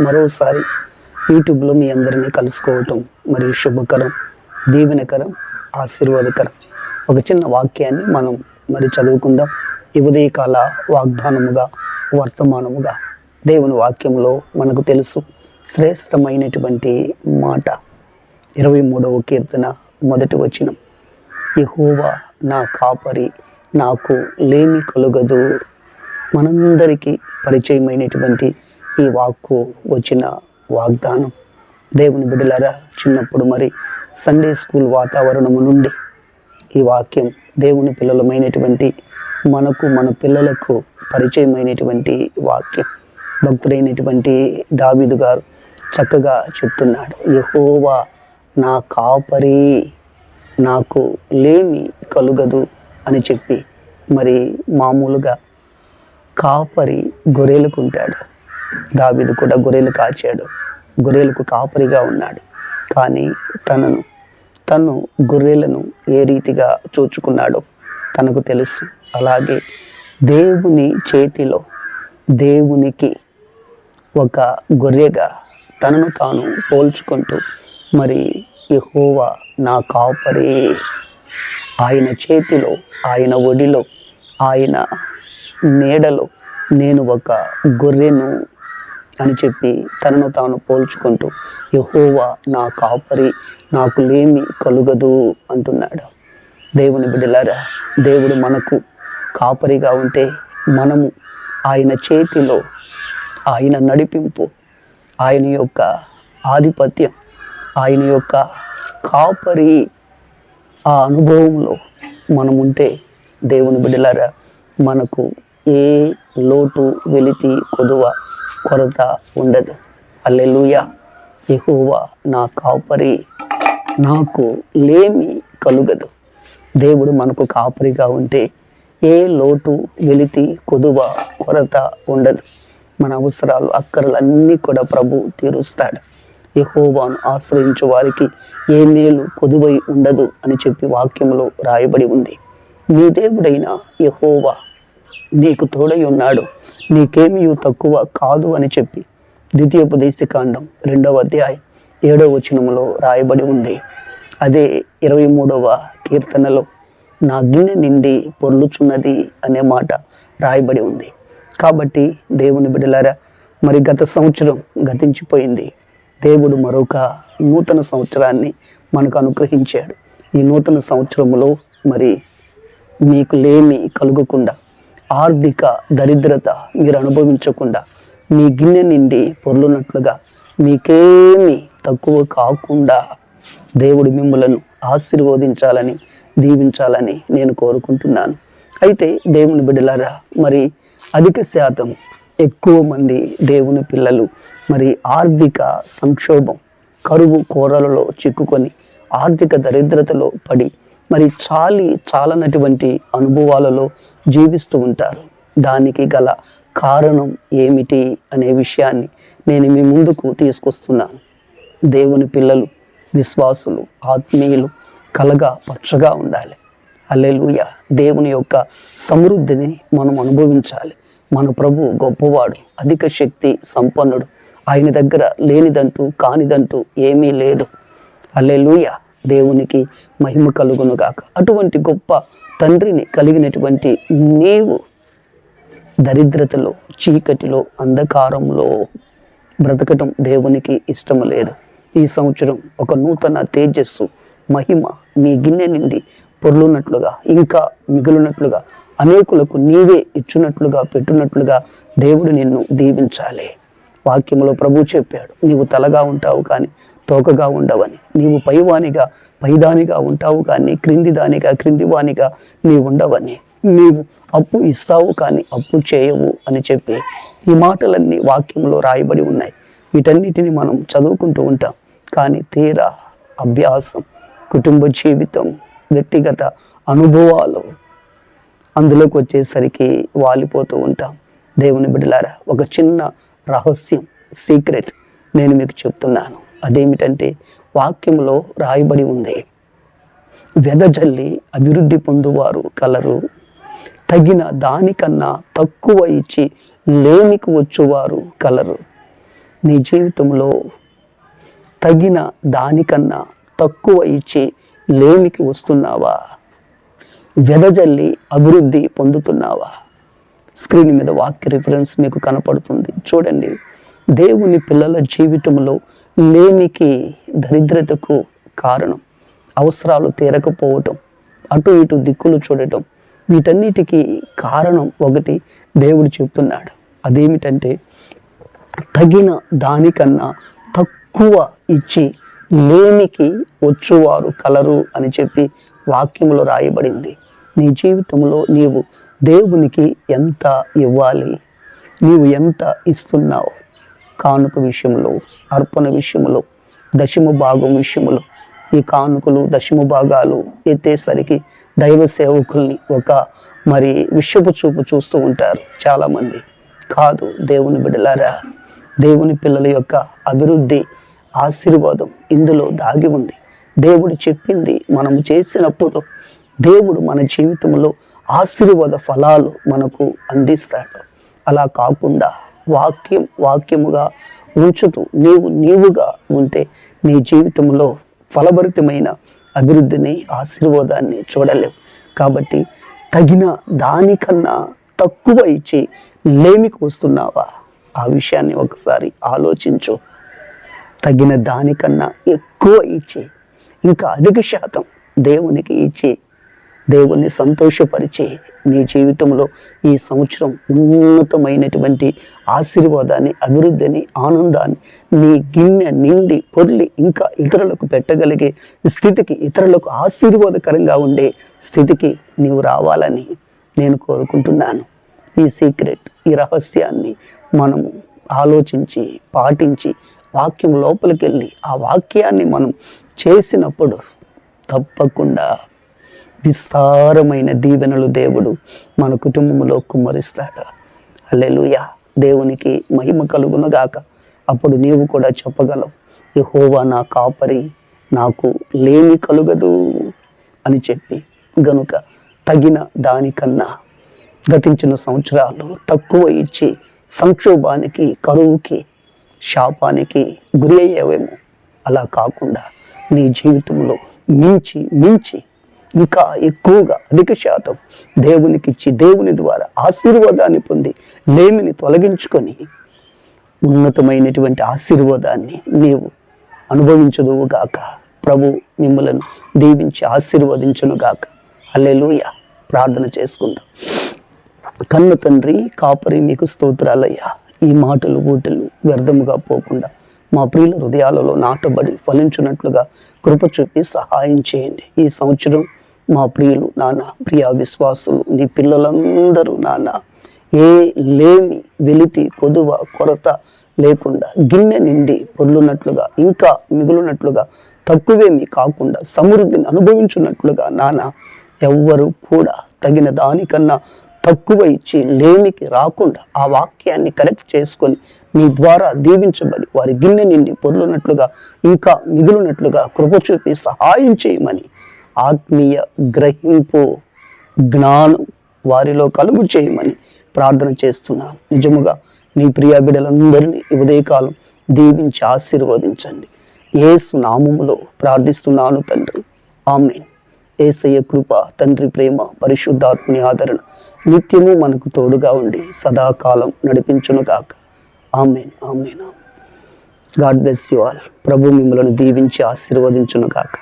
మరోసారి యూట్యూబ్లో మీ అందరినీ కలుసుకోవటం మరియు శుభకరం దీవెనకరం ఆశీర్వాదకరం. ఒక చిన్న వాక్యాన్ని మనం మరి చదువుకుందాం. ఈ ఉదయకాల వాగ్దానముగా వర్తమానముగా దేవుని వాక్యంలో మనకు తెలుసు శ్రేష్టమైనటువంటి మాట. ఇరవై మూడవ కీర్తన మొదటి వచనం. యహోవా నా కాపరి నాకు లేమి కలుగదు. మనందరికీ పరిచయమైనటువంటి ఈ వాక్కు వచ్చిన వాగ్దానం. దేవుని బిడ్డలారా చిన్నప్పుడు మరి సండే స్కూల్ వాతావరణము నుండి ఈ వాక్యం దేవుని పిల్లలమైనటువంటి మనకు మన పిల్లలకు పరిచయమైనటువంటి వాక్యం. భక్తుడైనటువంటి దావిదు గారు చక్కగా చెప్తున్నాడు యహోవా నా కాపరి నాకు లేమి కలుగదు అని చెప్పి మరి మామూలుగా కాపరి గొర్రెలకు ఉంటాడు దావిది కూడా గొర్రెలు కాచాడు. గొర్రెలకు కాపరిగా ఉన్నాడు. కానీ తనను తను గొర్రెలను ఏ రీతిగా చూచుకున్నాడో తనకు తెలుసు. అలాగే దేవుని చేతిలో దేవునికి ఒక గొర్రెగా తనను తాను పోల్చుకుంటూ మరి యహోవా నా కాపరి. ఆయన చేతిలో ఆయన ఒడిలో ఆయన నీడలో నేను ఒక గొర్రెను అని చెప్పి తనను తాను పోల్చుకుంటూ యహోవా నా కాపరి నాకు లేమి కలుగదు అంటున్నాడు. దేవుని బిడ్డలారా దేవుడు మనకు కాపరిగా ఉంటే మనము ఆయన చేతిలో ఆయన నడిపింపు ఆయన యొక్క ఆధిపత్యం ఆయన యొక్క కాపరి ఆ అనుభవంలో మనం ఉంటే దేవుని బిడ్డలారా మనకు ఏ లోటు వెలితి కొదువ. కొరత ఉండదు. అల్లెలుయ ఎహోవా నా కాపరి. నాకు లేమి కలుగదు. దేవుడు మనకు కాపరిగా ఉంటే ఏ లోటు వెలితి కొదువ కొరత ఉండదు. మన అవసరాలు అక్కరలన్నీ కూడా ప్రభు తీరుస్తాడు. ఎహోవాను ఆశ్రయించు వారికి ఏ మేలు కొదువై ఉండదు అని చెప్పి వాక్యంలో రాయబడి ఉంది. మీ దేవుడైన యహోవా నీకు తోడై ఉన్నాడు. నీకేమీ తక్కువ కాదు అని చెప్పి ద్వితీయోపదేశకాండం రెండవ అధ్యాయం ఏడవ వచనంలో రాయబడి ఉంది. అదే ఇరవై మూడవ కీర్తనలో నా గిన్నె నిండి పొర్లుచున్నది అనే మాట రాయబడి ఉంది. కాబట్టి దేవుని బిడ్డలారా మరి గత సంవత్సరం గతించిపోయింది. దేవుడు మరొక నూతన సంవత్సరాన్ని మనకు అనుగ్రహించాడు. ఈ నూతన సంవత్సరములో మరి మీకు లేమి కలుగకుండా ఆర్థిక దరిద్రత మీరు అనుభవించకుండా మీ గిన్నె నిండి పొర్లునట్లుగా మీకేమీ తక్కువ కాకుండా దేవుడు మిమ్మలను ఆశీర్వదించాలని దీవించాలని నేను కోరుకుంటున్నాను. అయితే దేవుని బిడ్డలారా మరి అధిక శాతం ఎక్కువ మంది దేవుని పిల్లలు మరి ఆర్థిక సంక్షోభం కరువు కూరలలో చిక్కుకొని ఆర్థిక దరిద్రతలో పడి మరి చాలి చాలనటువంటి అనుభవాలలో జీవిస్తూ ఉంటారు. దానికి గల కారణం ఏమిటి అనే విషయాన్ని నేను మీ ముందుకు తీసుకొస్తున్నాను. దేవుని పిల్లలు విశ్వాసులు ఆత్మీయులు కలగా పచ్చగా ఉండాలి. అల్లెలుయ దేవుని యొక్క సమృద్ధిని మనం అనుభవించాలి. మన ప్రభు గొప్పవాడు అధిక శక్తి సంపన్నుడు. ఆయన దగ్గర లేనిదంటూ కానిదంటూ ఏమీ లేదు. అల్లెలుయ దేవునికి మహిమ కలుగును గాక. అటువంటి గొప్ప తండ్రిని కలిగినటువంటి నీవు దరిద్రతలో చీకటిలో అంధకారంలో బ్రతకటం దేవునికి ఇష్టం లేదు. ఈ సంవత్సరం ఒక నూతన తేజస్సు మహిమ నీ గిన్నె నుండి పొర్లున్నట్లుగా ఇంకా మిగిలినట్లుగా అనేకులకు నీవే ఇచ్చినట్లుగా పెట్టునట్లుగా దేవుడు నిన్ను దీవించాలి. వాక్యంలో ప్రభు చెప్పాడు నీవు తలగా ఉంటావు కానీ తోకగా ఉండవని. నీవు పైవానిగా పైదానిగా ఉంటావు కానీ క్రింది దానిగా క్రింది వానిగా నీవు ఉండవని. నీవు అప్పు ఇస్తావు కానీ అప్పు చేయవు అని చెప్పి ఈ మాటలన్నీ వాక్యంలో రాయబడి ఉన్నాయి. వీటన్నిటిని మనం చదువుకుంటూ ఉంటాం. కానీ తీరా అభ్యాసం కుటుంబ జీవితం వ్యక్తిగత అనుభవాలు అందులోకి వచ్చేసరికి వాలిపోతూ ఉంటాం. దేవుని బిడ్డలారా ఒక చిన్న రహస్యం సీక్రెట్ నేను మీకు చెప్తున్నాను. అదేమిటంటే వాక్యంలో రాయబడి ఉంది. వెదజల్లి అభివృద్ధి పొందువారు కలరు. తగిన దానికన్నా తక్కువ ఇచ్చి లేమికి వచ్చువారు కలరు. నీ జీవితంలో తగిన దానికన్నా తక్కువ ఇచ్చి లేమికి వస్తున్నావా? వెదజల్లి అభివృద్ధి పొందుతున్నావా? స్క్రీన్ మీద వాక్య రిఫరెన్స్ మీకు కనపడుతుంది. చూడండి. దేవుని పిల్లల జీవితంలో లేమికి దరిద్రతకు కారణం? అవసరాలు తీరకపోవటం అటు ఇటు దిక్కులు చూడటం వీటన్నిటికీ కారణం ఒకటి దేవుడు చెప్తున్నాడు. అదేమిటంటే తగిన దానికన్నా తక్కువ ఇచ్చి లేమికి వచ్చువారు కలరు అని చెప్పి వాక్యంలో రాయబడింది. నీ జీవితంలో నీవు దేవునికి ఎంత ఇవ్వాలి? నీవు ఎంత ఇస్తున్నావు? కానుక విషయంలో అర్పణ విషయంలో దశమ భాగం విషయంలో ఈ కానుకలు దశమ భాగాలు ఎత్తేసరికి దైవ సేవకుల్ని ఒక మరి విషపు చూపు చూస్తూ ఉంటారు చాలామంది. కాదు దేవుని బిడలారా దేవుని పిల్లల యొక్క అభివృద్ధి ఆశీర్వాదం ఇందులో దాగి ఉంది. దేవుడు చెప్పింది మనము చేసినప్పుడు దేవుడు మన జీవితంలో ఆశీర్వాద ఫలాలు మనకు అందిస్తాడు. అలా కాకుండా వాక్యం వాక్యముగా ఉంచుతూ నీవు నీవుగా ఉంటే నీ జీవితంలో ఫలభరితమైన అభివృద్ధిని ఆశీర్వాదాన్ని చూడలేవు. కాబట్టి తగిన దానికన్నా తక్కువ ఇచ్చి లేమికి వస్తున్నావా ఆ విషయాన్ని ఒకసారి ఆలోచించు. తగిన దానికన్నా ఎక్కువ ఇచ్చి ఇంకా అధిక శాతం దేవునికి ఇచ్చి దేవుణ్ణి సంతోషపరిచి నీ జీవితంలో ఈ సంవత్సరం ఉన్నతమైనటువంటి ఆశీర్వాదాన్ని అభివృద్ధిని ఆనందాన్ని నీ గిన్నె నిండి పొర్లి ఇంకా ఇతరులకు పెట్టగలిగే స్థితికి ఇతరులకు ఆశీర్వాదకరంగా ఉండే స్థితికి నీవు రావాలని నేను కోరుకుంటున్నాను. ఈ సీక్రెట్ ఈ రహస్యాన్ని మనము ఆలోచించి పాటించి వాక్యం లోపలికి వెళ్ళి ఆ వాక్యాన్ని మనం చేసినప్పుడు తప్పకుండా విస్తారమైన దీవెనలు దేవుడు మన కుటుంబంలో కుమ్మరిస్తాడు. అల్లెలుయ దేవునికి మహిమ కలుగునగాక అప్పుడు నీవు కూడా చెప్పగలవు యహోవా నా కాపరి నాకు లేమి కలుగదు అని చెప్పి. గనుక తగిన దానికన్నా గతించిన సంవత్సరాలు తక్కువ ఇచ్చి సంక్షోభానికి కరువుకి శాపానికి గురి అయ్యేవేమో. అలా కాకుండా నీ జీవితంలో మించి మించి ఇంకా ఎక్కువగా అధిక శాతం దేవునికి ఇచ్చి దేవుని ద్వారా ఆశీర్వాదాన్ని పొంది లేమిని తొలగించుకొని ఉన్నతమైనటువంటి ఆశీర్వాదాన్ని నీవు అనుభవించదువు గాక. ప్రభు మిమ్మలను దీవించి ఆశీర్వదించును గాక. అల్లెలుయ ప్రార్థన చేసుకుందాం. కన్న తండ్రి కాపరి మీకు స్తోత్రాలయ్యా. ఈ మాటలు ఊటలు వ్యర్థముగా పోకుండా మా ప్రియుల హృదయాలలో నాటబడి ఫలించినట్లుగా కృప చూపి సహాయం చేయండి. ఈ సంవత్సరం మా ప్రియులు నాన్న ప్రియా విశ్వాసులు నీ పిల్లలందరూ నాన్న ఏ లేమి వెలితి కొదువ కొరత లేకుండా గిన్నె నిండి పొర్లున్నట్లుగా ఇంకా మిగులున్నట్లుగా తక్కువేమి కాకుండా సమృద్ధిని అనుభవించున్నట్లుగా నాన్న ఎవ్వరు కూడా తగిన దానికన్నా తక్కువ ఇచ్చి లేమికి రాకుండా ఆ వాక్యాన్ని కరెక్ట్ చేసుకొని నీ ద్వారా దీవించబడి వారి గిన్నె నిండి పొర్లున్నట్లుగా ఇంకా మిగులున్నట్లుగా కృప చూపి సహాయం చేయమని ఆత్మీయ గ్రహింపు జ్ఞానం వారిలో కలుగు చేయమని ప్రార్థన చేస్తున్నాను. నిజముగా నీ ప్రియ బిడ్డలందరినీ ఉదయకాలం దీవించి ఆశీర్వదించండి. ఏసు నామములో ప్రార్థిస్తున్నాను తండ్రి. ఆమె ఏసయ్య కృప తండ్రి ప్రేమ పరిశుద్ధాత్మని ఆదరణ నిత్యము మనకు తోడుగా ఉండి సదాకాలం నడిపించును కాక amen amen God bless you all. ప్రభు మిమ్మలను దీవించి ఆశీర్వదించును కాక